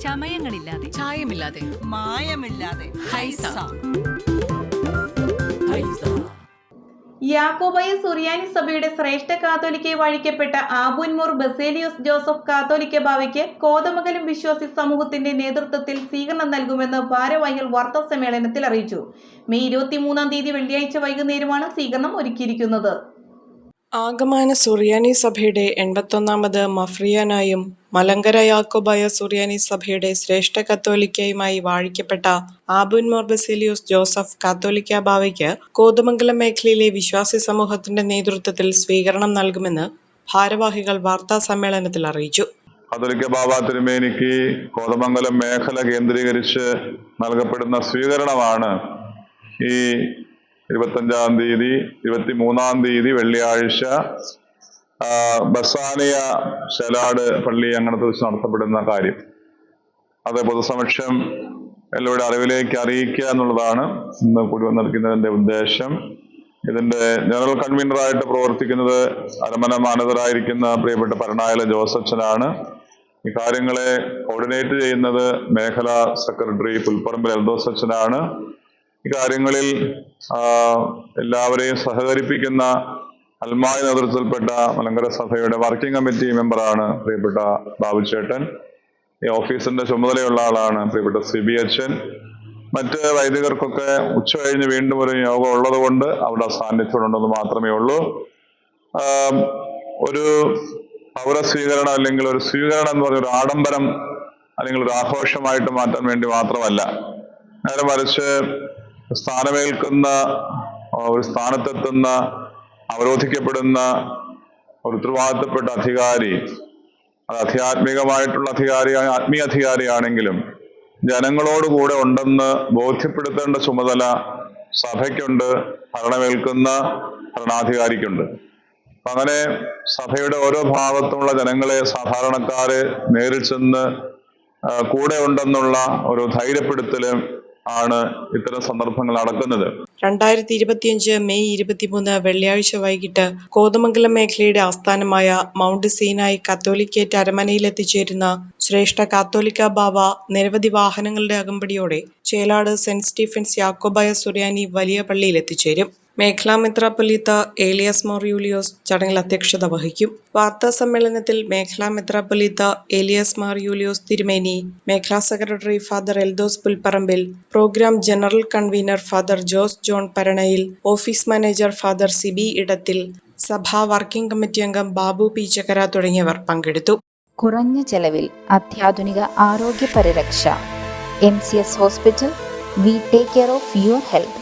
ചമയങ്ങളില്ലാതെ. ചായമില്ലാതെ. മായമില്ലാതെ. ഹൈസ. യാക്കോബായ സുറിയാനി സഭയുടെ ശ്രേഷ്ഠ കാത്തോലിക്കെ വഴിക്കപ്പെട്ട ആബുൻമൂർ ബസേലിയോസ് ജോസഫ് കാത്തോലിക്ക ബാവയ്ക്ക് കോതമംഗലം വിശ്വാസി സമൂഹത്തിന്റെ നേതൃത്വത്തിൽ സ്വീകരണം നൽകുമെന്ന് ഭാരവാഹികൾ വാർത്താ സമ്മേളനത്തിൽ അറിയിച്ചു. മെയ് ഇരുപത്തിമൂന്നാം തീയതി വെള്ളിയാഴ്ച വൈകുന്നേരമാണ് സ്വീകരണം ഒരുക്കിയിരിക്കുന്നത്. ആഗമാന സുറിയാനി സഭയുടെ എൺപത്തൊന്നാമത് മഫ്രിയാനായും മലങ്കര യാക്കോബായ സുറിയാനി സഭയുടെ ശ്രേഷ്ഠ കത്തോലിക്കയുമായി വാഴിക്കപ്പെട്ട ആബുൻ മോർബസേലിയോസ് ജോസഫ് കാത്തോലിക്ക ബാവയ്ക്ക് കോതമംഗലം മേഖലയിലെ വിശ്വാസി സമൂഹത്തിന്റെ നേതൃത്വത്തിൽ സ്വീകരണം നൽകുമെന്ന് ഭാരവാഹികൾ വാർത്താ സമ്മേളനത്തിൽ അറിയിച്ചു. കാതോലിക്ക ബാബ തിരുമേനിക്ക് കോതമംഗലം മേഖല കേന്ദ്രീകരിച്ച് നൽകപ്പെടുന്ന സ്വീകരണമാണ് ഈ ഇരുപത്തഞ്ചാം തീയതി ഇരുപത്തി മൂന്നാം തീയതി വെള്ളിയാഴ്ച ബസാനിയ ശലാട് പള്ളി അങ്ങനത്തെ വെച്ച് നടത്തപ്പെടുന്ന കാര്യം. അത് പൊതുസമക്ഷം എല്ലാവരുടെ അറിവിലേക്ക് അറിയിക്കുക എന്നുള്ളതാണ് ഇന്ന് കൂടി വന്നിരിക്കുന്നതിന്റെ ഉദ്ദേശം. ഇതിന്റെ ജനറൽ കൺവീനറായിട്ട് പ്രവർത്തിക്കുന്നത് അരമന മാനതരായിരിക്കുന്ന പ്രിയപ്പെട്ട പരണായല ജോസച്ചനാണ് ഈ കാര്യങ്ങളെ കോർഡിനേറ്റ് ചെയ്യുന്നത് മേഖലാ സെക്രട്ടറി പുൽപ്പറമ്പിൽ എൽദോസച്ചനാണ് കാര്യങ്ങളിൽ എല്ലാവരെയും സഹകരിപ്പിക്കുന്ന അൽമായ നേതൃത്വത്തിൽപ്പെട്ട മലങ്കര സഭയുടെ വർക്കിംഗ് കമ്മിറ്റി മെമ്പറാണ് പ്രിയപ്പെട്ട ബാബുചേട്ടൻ ഈ ഓഫീസിന്റെ ചുമതലയുള്ള ആളാണ് പ്രിയപ്പെട്ട സി ബി അച്ഛൻ. മറ്റ് വൈദികർക്കൊക്കെ ഉച്ച കഴിഞ്ഞ് വീണ്ടും ഒരു യോഗം ഉള്ളത് കൊണ്ട് അവിടെ സാന്നിധ്യം ഉണ്ടെന്ന് മാത്രമേ ഉള്ളൂ. ഒരു പൗര സ്വീകരണം അല്ലെങ്കിൽ ഒരു സ്വീകരണം എന്ന് പറഞ്ഞ ഒരു ആഡംബരം അല്ലെങ്കിൽ ഒരു ആഘോഷമായിട്ട് മാറ്റാൻ വേണ്ടി മാത്രമല്ല. നേരെ മറിച്ച് സ്ഥാനമേൽക്കുന്ന ഒരു സ്ഥാനത്തെത്തുന്ന അവരോധിക്കപ്പെടുന്ന ഒരു ഉത്തരവാദിത്തപ്പെട്ട അധികാരി അത് അധ്യാത്മികമായിട്ടുള്ള അധികാരി ആത്മീയ അധികാരിയാണെങ്കിലും ജനങ്ങളോട് കൂടെ ഉണ്ടെന്ന് ബോധ്യപ്പെടുത്തേണ്ട ചുമതല സഭയ്ക്കുണ്ട് ഭരണമേൽക്കുന്ന ഭരണാധികാരിക്കുണ്ട്. അങ്ങനെ സഭയുടെ ഓരോ ഭാഗത്തുമുള്ള ജനങ്ങളെ സാധാരണക്കാരെ നേരിൽ ചെന്ന് കൂടെ ഉണ്ടെന്നുള്ള ഒരു ധൈര്യപ്പെടുത്തൽ ആണ് ഇത്തരം സന്ദർഭങ്ങൾ നടക്കുന്നത്. രണ്ടായിരത്തി ഇരുപത്തിയഞ്ച് മെയ് ഇരുപത്തിമൂന്ന് വെള്ളിയാഴ്ച വൈകിട്ട് കോതമംഗലം മേഖലയുടെ ആസ്ഥാനമായ മൗണ്ട് സീനായി കത്തോലിക്കേറ്റ് അരമനയിൽ എത്തിച്ചേരുന്ന ശ്രേഷ്ഠ കാത്തോലിക്ക ബാബ നിരവധി വാഹനങ്ങളുടെ അകമ്പടിയോടെ ചേലാട് സെന്റ് സ്റ്റീഫൻസ് യാക്കോബായ സുറിയാനി വലിയ പള്ളിയിൽ എത്തിച്ചേരും മേഖലാ മെത്രാപ്പൊലീത്ത ഏലിയാസ് മോർ യൂലിയോസ് ചടങ്ങിൽ അധ്യക്ഷത വഹിക്കും. വാർത്താ സമ്മേളനത്തിൽ മേഖലാ മെത്രാപ്പൊലീത്ത ഏലിയാസ് മാർ യൂലിയോസ് തിരുമേനി മേഖലാ secretary father Eldhose Pulparambil programme general convener father Jose John Paranayil office manager father Siby Edathil സഭാ വർക്കിംഗ് കമ്മിറ്റി അംഗം ബാബു പീച്ചക്കര തുടങ്ങിയവർ പങ്കെടുത്തു. കുറഞ്ഞ ചെലവിൽ അത്യാധുനിക ആരോഗ്യ പരിരക്ഷ M C S hospital we take care of your health.